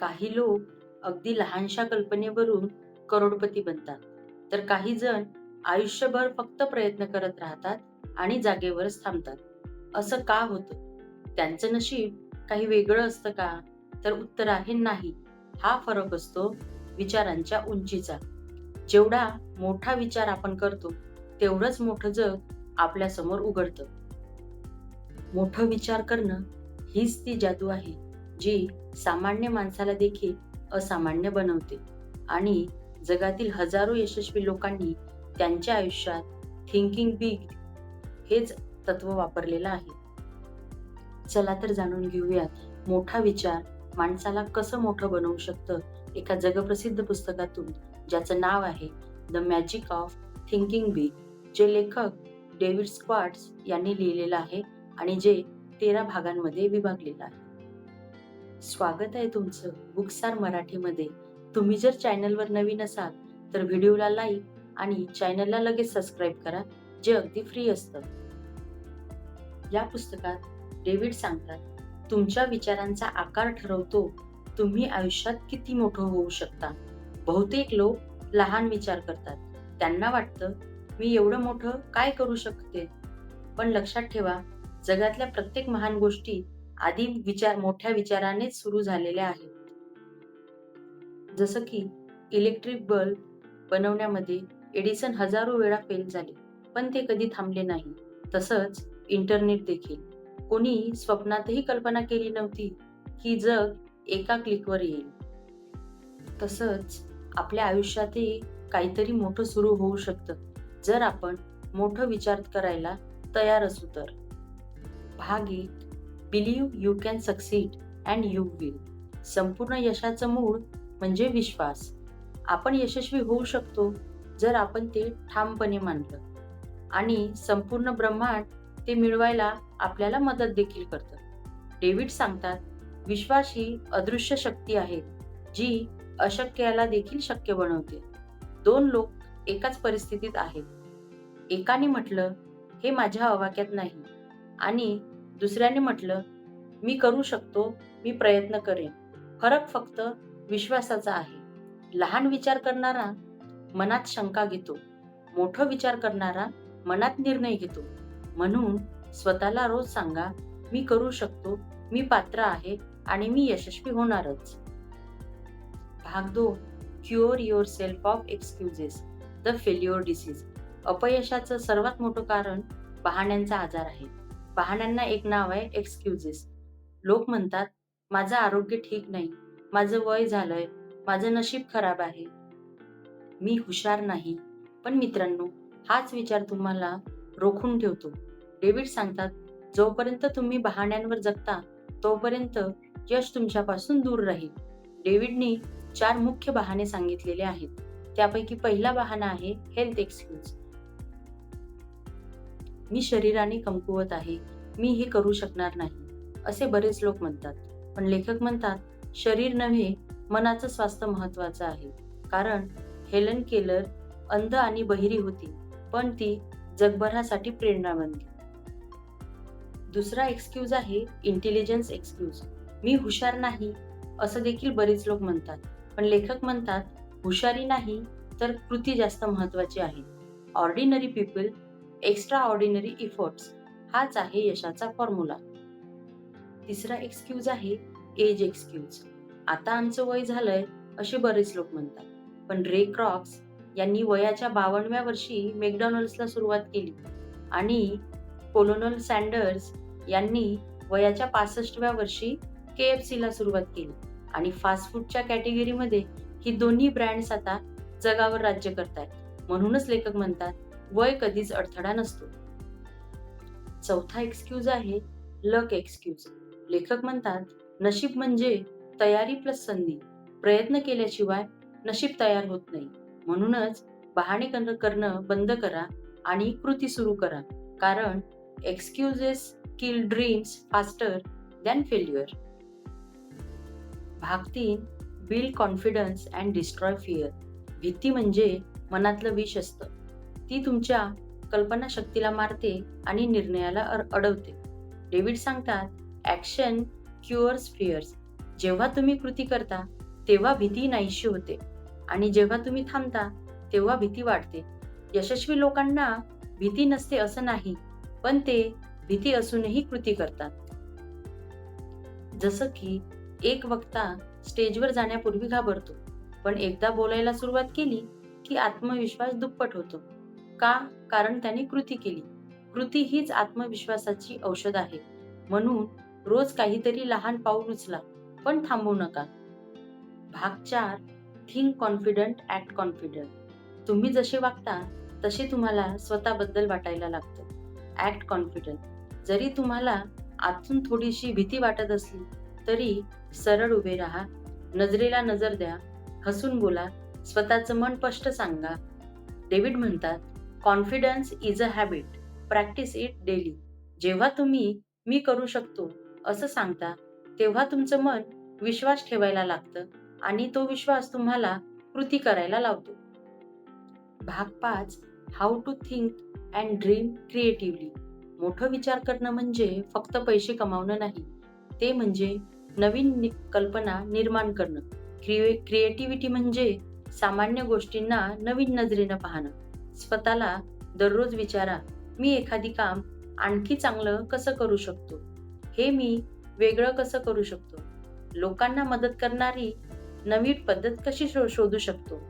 काही लोक अगदी लहानशा कल्पनेवरून करोडपती बनतात. तर काही जण आयुष्यभर फक्त प्रयत्न करत राहतात आणि जागेवरच थांबतात. असं का होतं? त्यांचं नशीब काही वेगळं असतं का? तर उत्तर आहे नाही. हा फरक असतो विचारांच्या उंचीचा. जेवढा मोठा विचार आपण करतो तेवढंच मोठं जग आपल्यासमोर उघडतं. मोठं विचार करणं हीच ती जादू आहे. जी सामान्य माणसाला देखील असामान्य बनवते. आणि जगातील हजारो यशस्वी लोकांनी त्यांच्या आयुष्यात थिंकिंग बिग हेच तत्व वापरलेलं आहे. चला तर जाणून घेऊयात मोठा विचार माणसाला कसं मोठं बनवू शकतं एका जगप्रसिद्ध पुस्तकातून ज्याचं नाव आहे the magic of thinking big जे लेखक डेव्हिड स्क्वाट्स यांनी लिहिलेलं आहे आणि जे तेरा भागांमध्ये विभागलेलं आहे. स्वागत आहे तुमचं बुकसार मराठीमध्ये. तुम्ही जर चॅनलवर नवीन असाल तर व्हिडिओला लाईक आणि चॅनलला लगेच सबस्क्राईब करा जे अगदी फ्री असतं. या पुस्तकात डेव्हिड सांगतात तुमच्या विचारांचा आकार ठरवतो तुम्ही आयुष्यात किती मोठं होऊ शकता. बहुतेक लोक लहान विचार करतात. त्यांना वाटतं मी एवढं मोठं काय करू शकते? पण लक्षात ठेवा जगातल्या प्रत्येक महान गोष्टी आधी विचार मोठ्या विचारानेच सुरू झालेल्या आहेत जसं की इलेक्ट्रिक बल्ब बनवण्यामध्ये एडिसन हजारो वेळा फेल झाले पण ते कधी थांबले नाही. तसंच इंटरनेट देखील. कोणी स्वप्नातही कल्पना केली नव्हती की जग एका क्लिकवर येईल. तसंच आपल्या आयुष्यातही काहीतरी मोठं सुरू होऊ शकतं जर आपण मोठं विचार करायला तयार असू तर. भाग एक believe you can succeed and you will संपूर्ण यशाचं मूळ म्हणजे विश्वास. आपण यशस्वी होऊ शकतो जर आपण ते ठामपणे मानलं. आणि संपूर्ण ब्रह्मांड ते मिळवायला आपल्याला मदत देखील करतं. डेव्हिड सांगतात विश्वास ही अदृश्य शक्ती आहे जी अशक्याला देखील शक्य बनवते. दोन लोक एकाच परिस्थितीत आहेत. एकाने म्हटलं हे माझ्या आवाक्यात नाही. आणि दुसऱ्याने म्हटलं मी करू शकतो मी प्रयत्न करेन. फरक फक्त विश्वासाचा आहे. लहान विचार करणारा मनात शंका घेतो. मोठं विचार करणारा मनात निर्णय घेतो. म्हणून स्वतःला रोज सांगा मी करू शकतो मी पात्र आहे आणि मी यशस्वी होणारच. भाग दो cure yourself of excuses the failure disease अपयशाचं सर्वात मोठं कारण पाहण्यांचा आजार आहे. बहाण्यांना एक नाव आहे एक्सक्युजेस लोक म्हणतात माझं आरोग्य ठीक नाही. माझं वय झालंय. माझं नशीब खराब आहे. मी हुशार नाही. पण मित्रांनो हाच विचार तुम्हाला रोखून ठेवतो. डेव्हिड सांगतात जोपर्यंत तुम्ही बहाण्यांवर जगता तोपर्यंत यश तुमच्यापासून दूर राहील. डेव्हिडनी चार मुख्य बहाणे सांगितलेले आहेत. त्यापैकी पहिला बहाणा आहे हेल्थ एक्सक्यूज. मी शरीराने कमकुवत आहे मी हे करू शकणार नाही असे बरेच लोक म्हणतात. पण लेखक म्हणतात शरीर नव्हे मनाचं स्वास्थ्य महत्वाचं आहे. कारण हेलन केलर अंध आणि बहिरी होती पण ती जगभरासाठी प्रेरणा बनली दुसरा एक्सक्यूज आहे इंटेलिजन्स एक्सक्यूज मी हुशार नाही असं देखील बरेच लोक म्हणतात. पण लेखक म्हणतात हुशारी नाही तर कृती जास्त महत्वाची आहे. Ordinary people extraordinary efforts हाच आहे यशाचा फॉर्म्युला तिसरा एक्सक्यूज आहे एज एक्सक्यूज आता आमचं वय झालंय असे बरेच लोक म्हणतात. पण रे क्रॉक्स यांनी वयाच्या बावनव्या वर्षी मॅकडॉनल्ड्सला सुरुवात केली. आणि कोलोनल सँडर्स यांनी वयाच्या पासष्टव्या वर्षी के एफ सीला सुरुवात केली. आणि फास्ट फूडच्या कॅटेगरीमध्ये ही दोन्ही ब्रँड्स आता जगावर राज्य करतायत. म्हणूनच लेखक म्हणतात वय कधीच अडथळा नसतो. चौथा एक्सक्यूज आहे लक एक्सक्यूज लेखक म्हणतात नशीब म्हणजे तयारी प्लस संधी. प्रयत्न केल्याशिवाय नशीब तयार होत नाही. म्हणूनच बहाणे करणं बंद करा आणि कृती सुरू करा. कारण excuses kill dreams faster than failure भाग तीन build confidence and destroy fear भीती म्हणजे मनातलं विष असतं. ती तुमच्या कल्पनाशक्तीला मारते आणि निर्णयाला अडवते. डेव्हिड सांगतात ऍक्शन क्युअर्स फिअर्स जेव्हा तुम्ही कृती करता तेव्हा भीती नाहीशी होते. आणि जेव्हा तुम्ही थांबता तेव्हा भीती वाढते. यशस्वी लोकांना भीती नसते असं नाही पण ते भीती असूनही कृती करतात. जसं की एक वक्ता स्टेजवर जाण्यापूर्वी घाबरतो पण एकदा बोलायला सुरुवात केली की आत्मविश्वास दुप्पट होतो. का? कारण त्याने कृती केली. कृती हीच आत्मविश्वासाची औषध आहे. म्हणून रोज काहीतरी लहान पाऊल उचला पण थांबू नका. भाग चार थिंक कॉन्फिडंट ऍक्ट कॉन्फिडंट तुम्ही जसे वागता तसे तुम्हाला स्वतःबद्दल वाटायला लागतं. ऍक्ट कॉन्फिडंट जरी तुम्हाला आतून थोडीशी भीती वाटत असली तरी सरळ उभे राहा नजरेला नजर द्या हसून बोला स्वतःचं मन स्पष्ट सांगा. डेव्हिड म्हणतात confidence is a habit practice it daily जेव्हा तुम्ही मी करू शकतो असं सांगता तेव्हा तुमचं मन विश्वास ठेवायला लागतं आणि तो विश्वास तुम्हाला कृती करायला लावतो. भाग पाच how to think and dream creatively मोठं विचार करणं म्हणजे फक्त पैसे कमावणं नाही ते म्हणजे नवीन नि- कल्पना निर्माण करणं. क्रिए क्रिएटिव्हिटी म्हणजे सामान्य गोष्टींना नवीन नजरेनं पाहणं. स्वतःला दररोज विचारा मी एखादी काम आणखी चांगलं कसं करू शकतो? हे मी वेगळं कसं करू शकतो? लोकांना मदत करणारी नवीन पद्धत कशी शो- शोधू शकतो?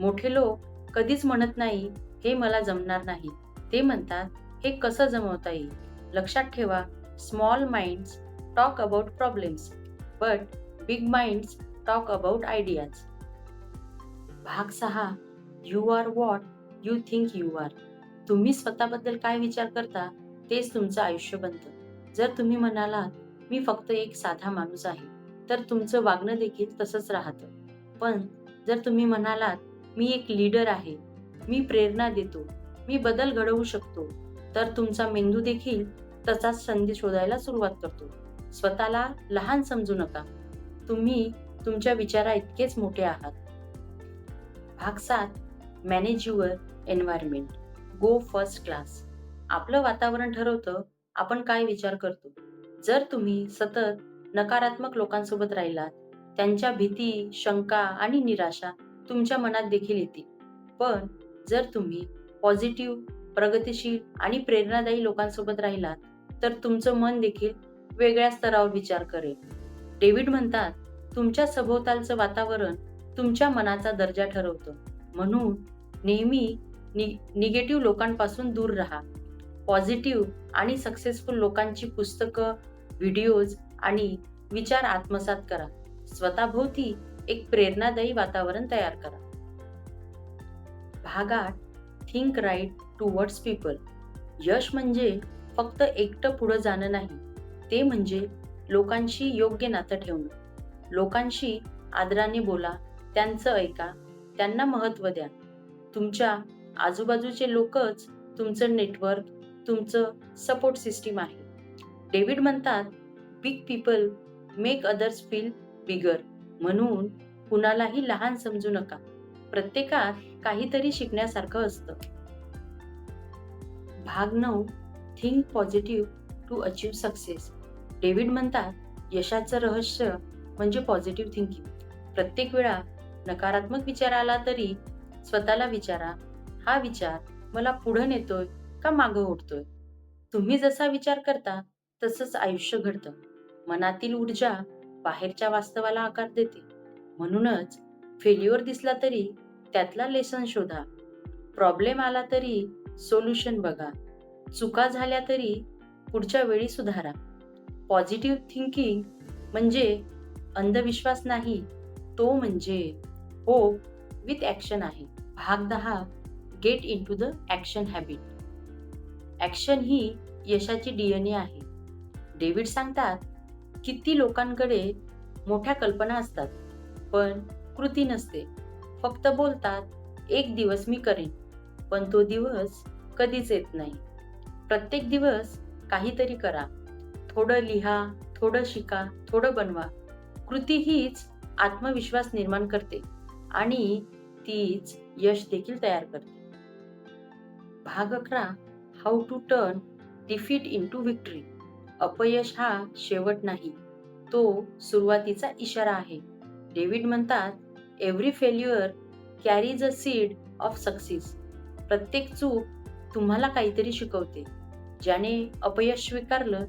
मोठे लोक कधीच म्हणत नाही हे मला जमणार नाही. ते म्हणतात हे कसं जमवता येईल? लक्षात ठेवा small minds talk about problems but big minds talk about ideas भाग सहा you are what you think you are तुम्ही स्वतःबद्दल काय विचार करता तेच तुमचं आयुष्य बनतं. जर तुम्ही म्हणालात मी फक्त एक साधा माणूस आहे तर तुमचं वागणं देखील तसंच राहतं. पण जर तुम्ही म्हणालात मी एक लीडर आहे मी प्रेरणा देतो मी बदल घडवू शकतो तर तुमचा मेंदू देखील तसाच संधी शोधायला सुरुवात करतो. स्वतःला लहान समजू नका. तुम्ही तुमच्या विचारा इतकेच मोठे आहात. भाग सात manage your environment go first class आपलं वातावरण ठरवतं आपण काय विचार करतो. जर तुम्ही सतत नकारात्मक लोकांसोबत राहिलात त्यांच्या भीती शंका आणि निराशा तुमच्या मनात देखील येतील. पण जर तुम्ही पॉझिटिव्ह प्रगतिशील आणि प्रेरणादायी लोकांसोबत राहिलात तर तुमचं मन देखील वेगळ्या स्तरावर विचार करेल. डेव्हिड म्हणतात तुमच्या सभोवतालचं वातावरण तुमच्या मनाचा दर्जा ठरवतं. म्हणून नेहमी नि निगेटिव्ह लोकांपासून दूर राहा. पॉझिटिव्ह आणि सक्सेसफुल लोकांची पुस्तकं व्हिडिओज आणि विचार आत्मसात करा. स्वतःभोवती एक प्रेरणादायी वातावरण तयार करा. भाग आठ थिंक राईट टुवर्ड्स पीपल यश म्हणजे फक्त एकटं पुढं जाणं नाही ते म्हणजे लोकांशी योग्य नातं ठेवणं. लोकांशी आदराने बोला त्यांचं ऐका त्यांना महत्त्व द्या. तुमच्या आजूबाजूचे लोकच तुमचं नेटवर्क तुमचं सपोर्ट सिस्टीम आहे. डेव्हिड म्हणतात big people make others feel bigger म्हणून कुणालाही लहान समजू नका. प्रत्येकात काहीतरी शिकण्यासारखं असतं. भाग नऊ think positive to achieve success David म्हणतात यशाचं रहस्य म्हणजे पॉझिटिव्ह थिंकिंग प्रत्येक वेळा नकारात्मक विचार आला तरी स्वतःला विचारा. हा विचार मला पुढं नेतोय का मागं उठतोय तुम्ही जसा विचार करता तसंच आयुष्य घडतं. मनातील ऊर्जा बाहेरच्या वास्तवाला आकार देते. म्हणूनच फेल्युअर दिसला तरी त्यातला लेसन शोधा. प्रॉब्लेम आला तरी सोल्युशन बघा. चुका झाल्या तरी पुढच्या वेळी सुधारा. पॉझिटिव्ह थिंकिंग म्हणजे अंधविश्वास नाही तो म्हणजे होप विथ ॲक्शन आहे. भाग दहा. Get into the action habit action ही यशाची डी एन ए आहे. डेव्हिड सांगतात किती लोकांकडे मोठ्या कल्पना असतात पण कृती नसते. फक्त बोलतात एक दिवस मी करेन पण तो दिवस कधीच येत नाही. प्रत्येक दिवस काहीतरी करा. थोडं लिहा थोडं शिका थोडं बनवा. कृती हीच आत्मविश्वास निर्माण करते आणि तीच यश देखील तयार करते. भाग अकरा how to turn defeat into victory अपयश हा शेवट नाही तो सुरुवातीचा इशारा आहे. डेव्हिड म्हणतात every failure carries a seed of success प्रत्येक चूक तुम्हाला काहीतरी शिकवते ज्याने अपयश स्वीकारलं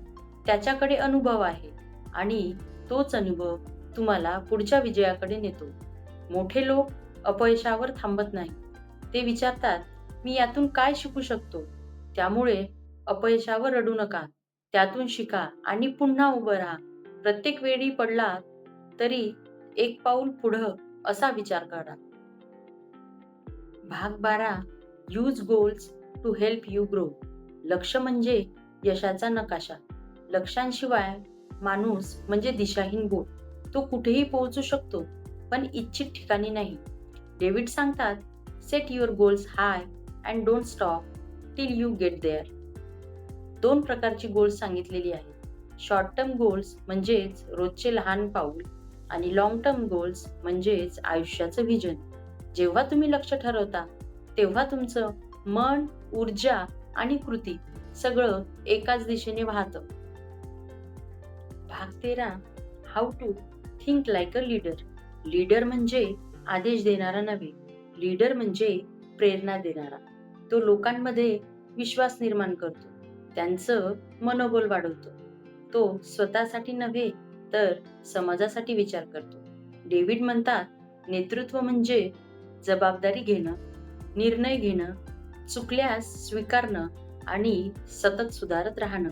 त्याच्याकडे अनुभव आहे आणि तोच अनुभव तुम्हाला पुढच्या विजयाकडे नेतो. मोठे लोक अपयशावर थांबत नाही. ते विचारतात मी यातून काय शिकू शकतो? त्यामुळे अपयशावर रडू नका. त्यातून शिका आणि पुन्हा उभं राहा. प्रत्येक वेळी पडला तरी एक पाऊल पुढं असा विचार करा भाग बारा. Use goals to help you grow लक्ष म्हणजे यशाचा नकाशा. लक्षांशिवाय माणूस म्हणजे दिशाहीन बोट तो कुठेही पोहोचू शकतो पण इच्छित ठिकाणी नाही. डेव्हिड सांगतात set your goals high and don't stop till you get there दोन प्रकारची गोल्स सांगितलेली आहेत. शॉर्ट टर्म गोल्स म्हणजेच रोजचे लहान पाऊल आणि लॉंग टर्म गोल्स म्हणजेच आयुष्याचं व्हिजन जेव्हा तुम्ही लक्ष ठरवता तेव्हा तुमचं मन ऊर्जा आणि कृती सगळं एकाच दिशेने वाहतं. भाग तेरा how to think like a leader leader म्हणजे आदेश देणारा नव्हे. लीडर म्हणजे प्रेरणा देणारा. तो लोकांमध्ये विश्वास निर्माण करतो. त्यांचं मनोबल वाढवतो. तो स्वतःसाठी नव्हे तर समाजासाठी विचार करतो. डेव्हिड म्हणतात नेतृत्व म्हणजे जबाबदारी घेणं निर्णय घेणं चुकल्यास स्वीकारणं आणि सतत सुधारत राहणं.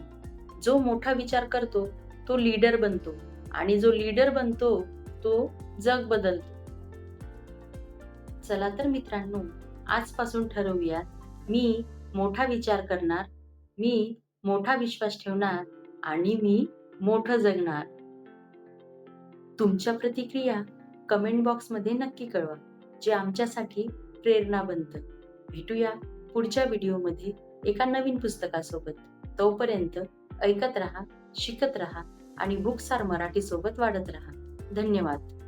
जो मोठा विचार करतो तो लीडर बनतो आणि जो लीडर बनतो तो जग बदलतो. चला तर मित्रांनो आजपासून ठरवूयात मी मोठा विचार करणार मी मोठा विश्वास ठेवणार आणि मी मोठं जगणार. तुमच्या प्रतिक्रिया कमेंट बॉक्समध्ये नक्की कळवा जे आमच्यासाठी प्रेरणा बनतं. भेटूया पुढच्या व्हिडिओमध्ये एका नवीन पुस्तकासोबत. तोपर्यंत ऐकत रहा शिकत रहा आणि बुक्सार मराठी सोबत वाढत रहा. धन्यवाद.